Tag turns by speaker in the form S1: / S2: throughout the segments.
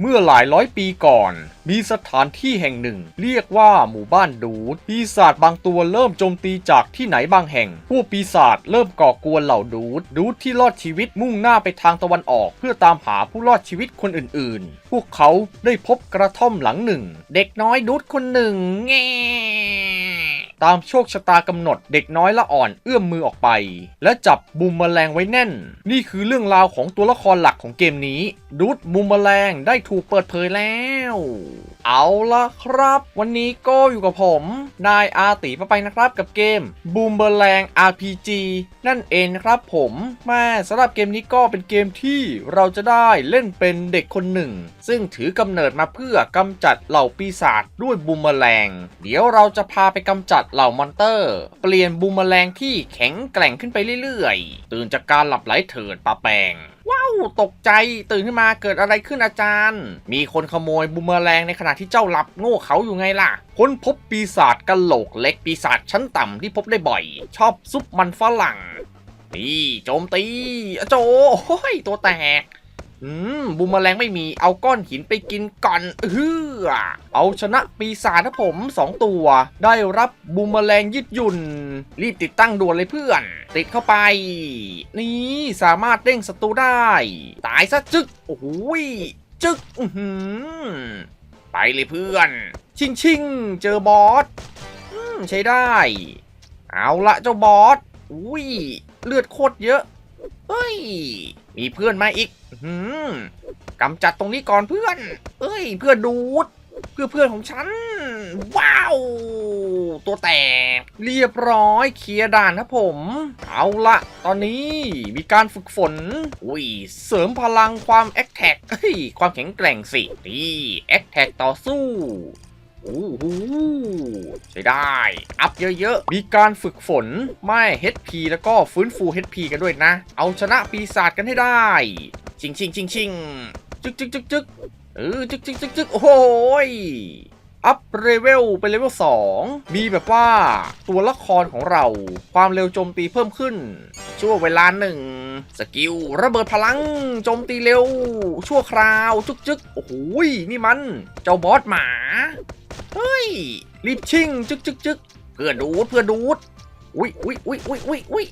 S1: เมื่อหลายร้อยปีก่อน มีสถานที่แห่งหนึ่ง เรียกว่าหมู่บ้านดูด ปีศาจบางตัวเริ่มโจมตีจากที่ไหนบางแห่ง ผู้ปีศาจเริ่มก่อกวนเหล่าดูด ดูดที่รอดชีวิตมุ่งหน้าไปทางตะวันออก เพื่อตามหาผู้รอดชีวิตคนอื่นๆ พวกเขาได้พบกระท่อมหลังหนึ่ง เด็กน้อยดูดคนหนึ่งแง่ ตามโชคชะตากำหนดเด็กน้อยละอ่อนเอื้อมมือออกไป และจับบูมแมลงไว้แน่น นี่คือเรื่องราวของตัวละครหลักของเกมนี้ ดูดบูมแมลงได้ถูกเปิดเผยแล้ว เอาละครับ วันนี้ก็อยู่กับผม นายอาติปะไปนะครับกับเกม Boom b e r l a n g RPG นั่นเองนะครับผมแม่สำหรับเกมนี้ก็เป็นเกมที่เราจะได้เล่นเป็นเด็กคนหนึ่ง ซึ่งถือกำเนิดมาเพื่อกำจัดเหล่าปีศาจด้วยบูมเมอแรง เดี๋ยวเราจะพาไปกำจัดเหล่ามอนเตอร์ เปลี่ยนบูมเมอแรงที่แข็งแกร่งขึ้นไปเรื่อยๆ ตื่นจากการหลับไหลเถิดปาแปง ว้าว ตกใจตื่นขึ้นมาเกิดอะไรขึ้นอาจารย์ มีคนขโมยบูมเมอแรงในขณะที่เจ้าหลับโง่เขาอยู่ไงล่ะ ค้นพบปีศาจกะโหลกเล็กปีศาจชั้นต่ำที่พบได้บ่อย ชอบซุปมันฝรั่งนี่โจมตีอโจโอ้ยตัวแตก อืมบูมแมลงไม่มีเอาก้อนหินไปกินก่อนเฮือเอาชนะปีศาจนะผมสองตัว ได้รับบูมแมลงยืดหยุ่น รีบติดตั้งด่วนเลยเพื่อน ติดเข้าไป นี่สามารถเด้งศัตรูได้ ตายซะจึกโอ้โหยจึกอืไปเลยเพื่อน ชิงชิงเจอบอสอืมใช้ได้ เอาละเจ้าบอสอุ้ยเลือดโคตรเยอะเฮ้ย มีเพื่อนมาอีกหือกำจัดตรงนี้ก่อนเพื่อน เอ้ย เพื่อนดูด เพื่อนเพื่อนของฉัน ว้าว ตัวแตก เรียบร้อยเคลียร์ด่านครับผม เอาละตอนนี้มีการฝึกฝน อุ้ย เสริมพลังความแอคแท็กความแข็งแกร่งสิ นี่แอคแท็กต่อสู้ โอ้โหใช้ได้ อัพเยอะๆ มีการฝึกฝน ไม่ HP แล้วก็ฟื้นฟู HP กันด้วยนะ เอาชนะปีศาจกันให้ได้ ชิงชิงชิงชิงจึกจึกจึกจึกเออจึกจึกจึกจึกโอ้โหยอัพเลเวลเป็นเลเวล2มีแบบว่าตัวละครของเราความเร็วโจมตีเพิ่มขึ้น ชั่วเวลาหนึ่งสกิลระเบิดพลังโจมตีเร็ว ชั่วคราว จึกจึกโอ้โหยนี่มัน เจ้าบอสหมา เฮ้ย รีบชิงจึกจึกจึกเพื่อดูดเพื่อดูดอุ้ยอุ้ยอุ้ยอุ้ยอุ้ยอุ้ย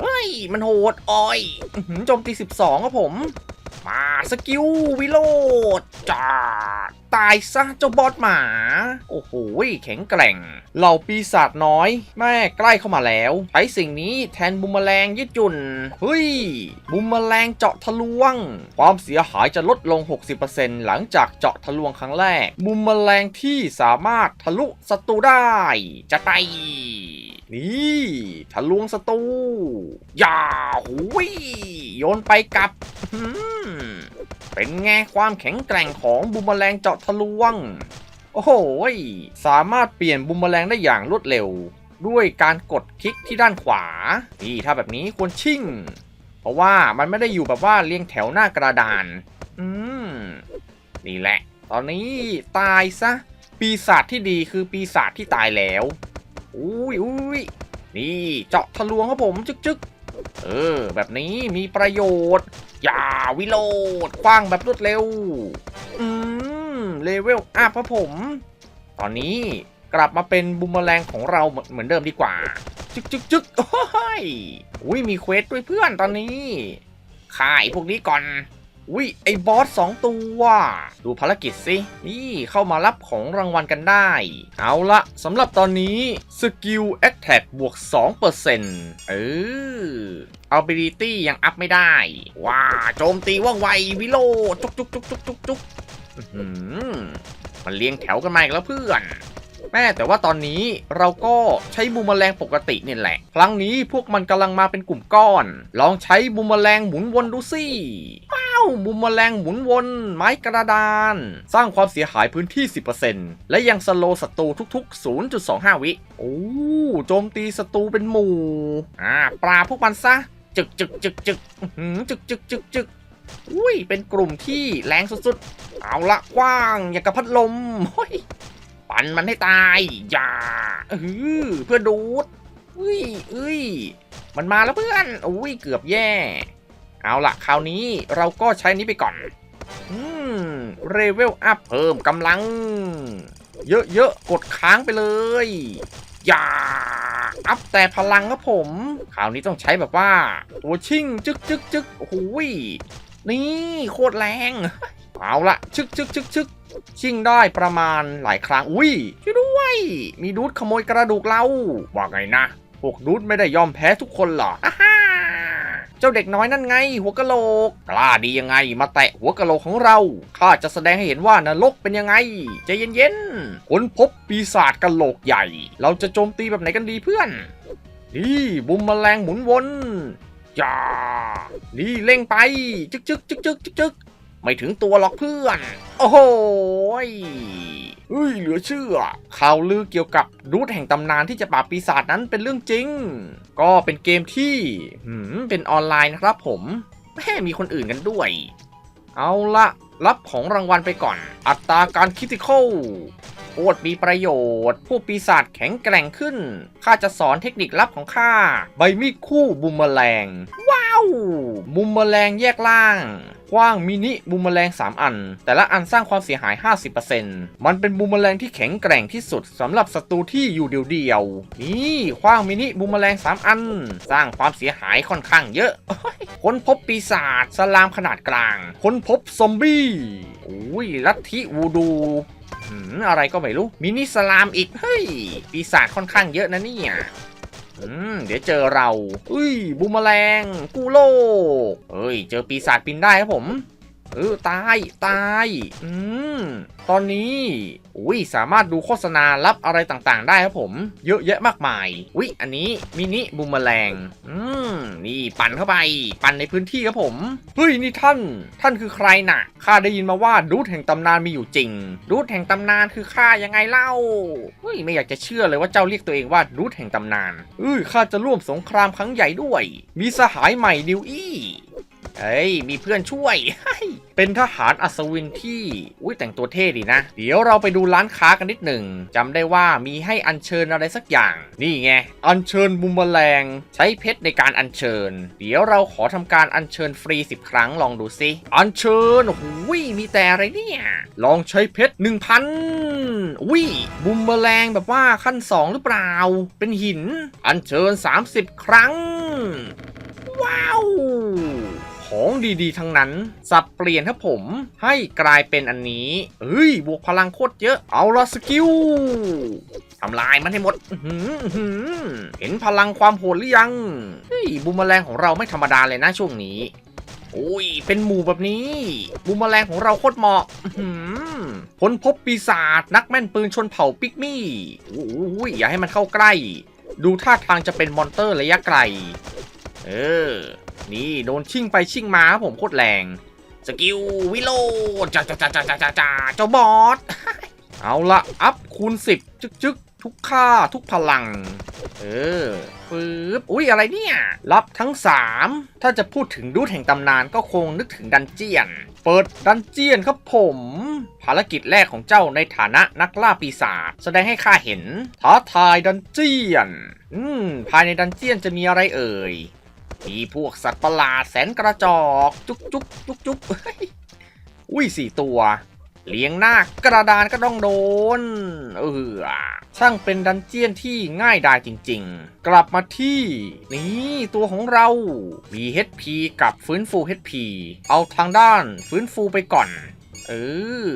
S1: เฮ้ย มันโหดอ้อยโจมตี 12ครับผม มาสกิลวิโรดจ้า ตายซะเจ้าบอสหมา โอ้โหแข็งแกร่ง เหล่าปีศาจน้อย แม่ใกล้เข้ามาแล้วใช้สิ่งนี้แทนบุมแมลงยืดหยุ่นเฮ้ยบุมแมลงเจาะทะลวง ความเสียหายจะลดลง 60%หลังจากเจาะทะลวงครั้งแรก บุมแมลงที่สามารถทะลุศัตรูได้ จะไปนี่ทะลวงศัตรูอย่าหุยโยนไปกลับ เป็นไงความแข็งแกร่งของบูมแมลงเจาะทะลวง โอ้โหสามารถเปลี่ยนบูมแมลงได้อย่างรวดเร็ว ด้วยการกดคลิกที่ด้านขวา นี่ถ้าแบบนี้ควรชิ่ง เพราะว่ามันไม่ได้อยู่แบบว่าเรียงแถวหน้ากระดาน อืม นี่แหละ ตอนนี้ตายซะ ปีศาจที่ดีคือปีศาจที่ตายแล้ว อุ้ยอุ้ยนี่เจาะทะลวงครับผมจึกจึก เออ แบบนี้มีประโยชน์ อย่าวิโลดคว้างแบบรวดเร็ว อืม เลเวลอัพครับผม ตอนนี้กลับมาเป็นบูมแมอแรงของเราเหมือนเหมือนเดิมดีกว่า จึกจึกจึกโอ้ยอุ้ยมีเควสด้วยเพื่อนตอนนี้ข่ายพวกนี้ก่อน อุ้ยไอบอสสองตัวดูภารกิจสินี่เข้ามารับของรางวัลกันได้ เอาละสำหรับตอนนี้สกิล Attack บวก 2%เออ Ability ยังอัพไม่ได้ ว้าโจมตีว่องไววิโลจุกจุกจุกจุกจุกจุกมันเลี้ยงแถวกันมาอีกแล้วเพื่อนแม่แต่ว่าตอนนี้เราก็ใช้บูมแมลงปกติเนี่ยแหละ ครั้งนี้พวกมันกำลังมาเป็นกลุ่มก้อน ลองใช้บูมแมลงหมุนวนดูสิ บูมแมลงหมุนวน ไม้กระดาน สร้างความเสียหายพื้นที่ 10%และยังสโลว์ศัตรูทุก ๆ 0.25 วิ โอ้โจมตีศัตรูเป็นหมู่ อ่าปราพวกมันซะ จึกจึกจึกจึกหือจึกจึกจึกจึกอุ้ย เป็นกลุ่มที่แรงสุดๆ เอาละกว้าง อย่างกับพัดลมเฮ้ยปันมันให้ตาย อย่าเออเพื่อดูดอุ้ยอุ้ยมันมาแล้วเพื่อนอุ้ย เกือบแย่ เอาละคราวนี้เราก็ใช้นี้ไปก่อนอืมเรเวลอัพเพิ่มกำลัง เยอะๆ กดค้างไปเลย อย่า อัพแต่พลังครับผม คราวนี้ต้องใช้แบบว่าตัวชิ่งจึกจึกจึกโอ้ยนี่โคตรแรง เอาละชึกชึกชึกชึกชิ่งได้ประมาณหลายครั้ง อุ้ยช่วยด้วย มีดูดขโมยกระดูกเรา ว่าไงนะ พวกดูดไม่ได้ยอมแพ้ทุกคนเหรออ่าฮ่า จ้าเด็กน้อยนั่นไง หัวกะโหลก กล้าดียังไงมาแตะหัวกะโหลกของเราข้าจะแสดงให้เห็นว่านรกเป็นยังไงใจเย็นๆค้นพบปีศาจกะโหลกใหญ่ เราจะโจมตีแบบไหนกันดีเพื่อน นี่บุมแมลงหมุนวนอย่านี่เร่งไปจึกจึกจึกจึกจึกจึกไม่ถึงตัวหรอกเพื่อน โอ้โหย เฮ้ยเหลือเชื่อข่าวลือเกี่ยวกับรูทแห่งตำนานที่จะปราบปีศาจนั้นเป็นเรื่องจริง ก็เป็นเกมที่หืมเป็นออนไลน์นะครับผมแม่มีคนอื่นกันด้วย เอาละรับของรางวัลไปก่อน อัตราการคิติคอล โคตรมีประโยชน์ ผู้ปีศาจแข็งแกร่งขึ้น ข้าจะสอนเทคนิคลับของข้า ใบมีดคู่บุมแมลง ว้าวบุมแมลงแยกล่างกว้างมินิบูมแมลง 3 อัน แต่ละอันสร้างความเสียหาย 50%มันเป็นบูมแมลงที่แข็งแกร่งที่สุดสำหรับศัตรูที่อยู่เดียวๆนี่คว้างมินิบูมแมลง 3 อัน สร้างความเสียหายค่อนข้างเยอะ ค้นพบปีศาจสลามขนาดกลาง ค้นพบซอมบี้อุ้ยลัทธิวูดู อะไรก็ไม่รู้ มินิสลามอีก เฮ้ย ปีศาจค่อนข้างเยอะนะเนี่ยอืม เดี๋ยวเจอเรา อุ้ย บูมแมลง กูโลกเฮ้ย เจอปีศาจบินได้ครับผม เออตายตายอืมตอนนี้อุ้ยสามารถดูโฆษณารับอะไรต่างๆ ได้ครับผม เยอะแยะมากมายอุ้ยอันนี้มินิบูมแมลงอืมนี่ปั่นเข้าไป ปั่นในพื้นที่ครับผมเฮ้ยนี่ท่าน ท่านคือใครน่ะข้าได้ยินมาว่าดูดแห่งตำนานมีอยู่จริง ดูดแห่งตำนานคือข้ายังไงเล่าเฮ้ยไม่อยากจะเชื่อเลยว่าเจ้าเรียกตัวเองว่าดูดแห่งตำนานเอ้ยข้าจะร่วมสงครามครั้งใหญ่ด้วย มีสหายใหม่ดิวอี้ เฮ้ย มีเพื่อนช่วย เป็นทหารอัศวินที่ อุ้ยแต่งตัวเท่ดีนะ เดี๋ยวเราไปดูร้านค้ากันนิดหนึ่งจำได้ว่ามีให้อัญเชิญอะไรสักอย่าง นี่ไง อัญเชิญบุมแมลง ใช้เพชรในการอัญเชิญ เดี๋ยวเราขอทำการอัญเชิญฟรี 10 ครั้งลองดูสิอัญเชิญโอ้โหมีแต่อะไรเนี่ย ลองใช้เพชร1,000วิบุมแมลงแบบว่าขั้น 2 หรือเปล่า เป็นหิน อัญเชิญ 30 ครั้ง ว้าว ของดีๆ ทั้งนั้น สับเปลี่ยนครับผม ให้กลายเป็นอันนี้เฮ้ย บวกพลังโคตรเยอะ เอาละสกิลทำลายมันให้หมดหหเห็นพลังความโหดหรือยัง เฮ้ย บูมแมลงของเราไม่ธรรมดาเลยนะช่วงนี้โอ้ย เป็นหมู่แบบนี้บูมแมลงของเราโคตรเหมาะอื้อหือพ้นพบปีศาจนักแม่นปืนชนเผ่าปิกมี่โอ้ยอย่าให้มันเข้าใกล้ ดูท่าทางจะเป็นมอนเตอร์ระยะไกล เออ นี่โดนชิ่งไปชิ่งมาครับผมโคตรแรง สกิลวิโลจ้าจ้าจ้าจ้าจ้าจ้าเจ้าบอส เอาละอัพคูณ10จึกจึกทุกค่าทุกพลัง เออปึ๊บอุ้ยอะไรเนี่ย รับทั้ง 3 ถ้าจะพูดถึงดูดแห่งตำนานก็คงนึกถึงดันเจียน เปิดดันเจียนครับผม ภารกิจแรกของเจ้าในฐานะนักล่าปีศาจแสดงให้ข้าเห็น ท้าทายดันเจียน อืม ภายในดันเจียนจะมีอะไรเอ่ย มีพวกสัตว์ประหลาดแสนกระจอก จุกจุกจุกจุกอุ้ยสี่ตัว เลี้ยงหน้ากระดานก็ต้องโดน เออช่างเป็นดันเจียนที่ง่ายดายจริง ๆ กลับมาที่ นี่ตัวของเรา มี HP กับฟื้นฟู HP เอาทางด้านฟื้นฟูไปก่อน เออ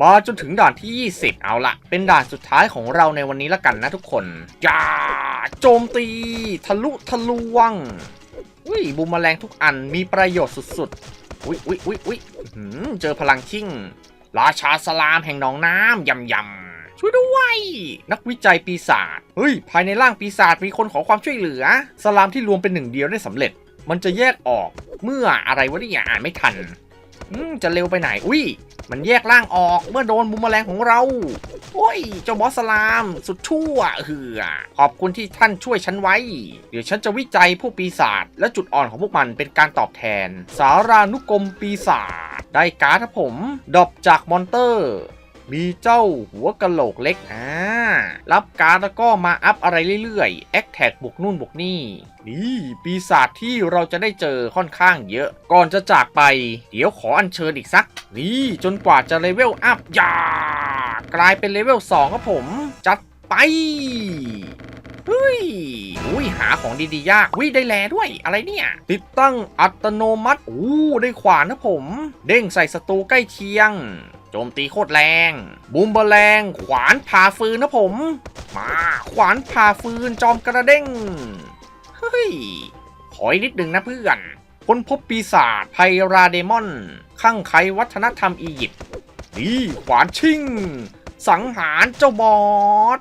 S1: มาจนถึงด่านที่ 20 เอาละ เป็นด่านสุดท้ายของเราในวันนี้ละกันนะทุกคน อย่าโจมตี ทะลุทะลวง อุ้ยบูมแมลงทุกอันมีประโยชน์สุดๆ อุ้ยอุ้ยอุ้ยอุ้ยเจอพลังชิ่ง ราชาสลามแห่งหนองน้ำยำยำช่วยด้วย นักวิจัยปีศาจเฮ้ย ภายในร่างปีศาจมีคนขอความช่วยเหลือ สลามที่รวมเป็นหนึ่งเดียวได้สำเร็จ มันจะแยกออกเมื่ออะไรวะเนี่ยอ่านไม่ทัน จะเร็วไปไหน อุ้ย มันแยกร่างออกเมื่อโดนบูมแมลงของเรา โอ้ย เจ้าบอสสลาม สุดชั่วเหือขอบคุณที่ท่านช่วยฉันไว้ เดี๋ยวฉันจะวิจัยผู้ปีศาจและจุดอ่อนของพวกมันเป็นการตอบแทน สารานุกรมปีศาจ ได้การ์ดครับผม ดอปจากมอนเตอร์ มีเจ้าหัวกะโหลกเล็ก อ่า รับการ์ดแล้วก็มาอัพอะไรเรื่อยๆ แอคแท็กบวกนู่นบวกนี่ นี่ปีศาจที่เราจะได้เจอค่อนข้างเยอะ ก่อนจะจากไป เดี๋ยวขออัญเชิญอีกสัก นี่จนกว่าจะเลเวลอัพยากลายเป็นเลเวล2ครับผม จัดไปเฮ้ยอุ้ยหาของดีๆ ยากอุ้ยได้แลด้วย อะไรเนี่ย ติดตั้งอัตโนมัติ อู้ได้ขวานนะผม เด้งใส่ศัตรูใกล้เคียง โจมตีโคตรแรง บูมเบอแรง ขวานผ่าฟืนนะผม มา ขวานผ่าฟืนจอมกระเด้ง ฮ้ย ขออีกนิดหนึ่งนะเพื่อน ค้นพบปีศาจไพราเดมอนข้างไขวัฒนธรรมอียิปต์นี่ขวานชิง สังหารเจ้าบอส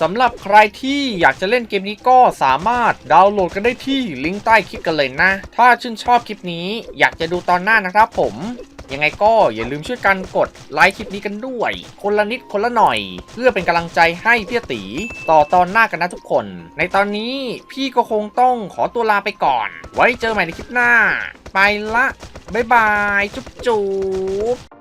S1: สำหรับใครที่อยากจะเล่นเกมนี้ก็สามารถดาวน์โหลดกันได้ที่ลิงก์ใต้คลิปกันเลยนะ ถ้าชื่นชอบคลิปนี้อยากจะดูตอนหน้านะครับผม ยังไงก็อย่าลืมช่วยกันกดไลค์คลิปนี้กันด้วย คนละนิดคนละหน่อย เพื่อเป็นกำลังใจให้พี่ตีต่อตอนหน้ากันนะทุกคน ในตอนนี้พี่ก็คงต้องขอตัวลาไปก่อน ไว้เจอใหม่ในคลิปหน้า ไปละบ๊ายบาย จุ๊บจุ๊บ